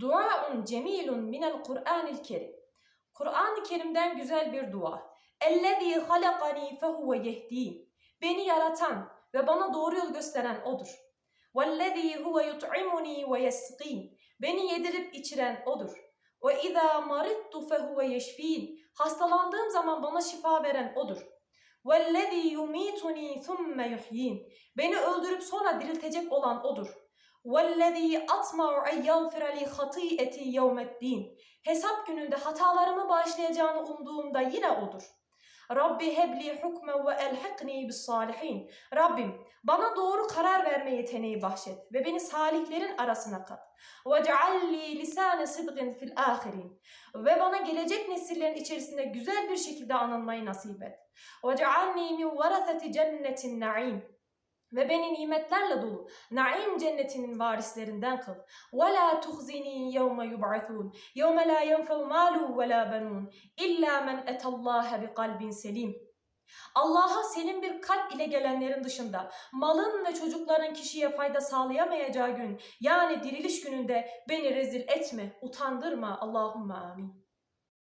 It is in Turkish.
Duaun cemilun minel Kur'anil Kerim. Kur'an-ı Kerim'den güzel bir dua. Ellezî halakani fehuve yehdîn. Beni yaratan ve bana doğru yol gösteren odur. Vellezî huve yut'imuni ve yesqîn. Beni yedirip içiren odur. Ve izâ marittu fehuve yeşfîn. Hastalandığım zaman bana şifa veren odur. Vellezî yumituni thumme yuhyin. Beni öldürüp sonra diriltecek olan odur. وَالَّذ۪ي أَطْمَعُ اَنْ يَغْفِرَ لِي خَطِيئَتِي يَوْمَ الدِّينِ Hesap gününde hatalarımı bağışlayacağını umduğumda yine O'dur. Rabbi hebli hukmen ve elhikni bis salihin. Rabbim bana doğru karar verme yeteneği bahşet ve beni salihlerin arasına kat. Ve cealli lisane sidgin fil ahirin. Ve bana gelecek nesillerin içerisinde güzel bir şekilde anılmayı nasip et. Ve cealni min varaseti cennetin naim ve beni nimetlerle dolu naim cennetinin varislerinden kıl. Ve la tuhzini yevme yub'atun. Yevme la yenfeu malu ve la benun. İlla men etallaha bi kalbin selim. Allah'a selim bir kalp ile gelenlerin dışında malın ve çocukların kişiye fayda sağlayamayacağı gün yani diriliş gününde beni rezil etme, utandırma Allahümme amin.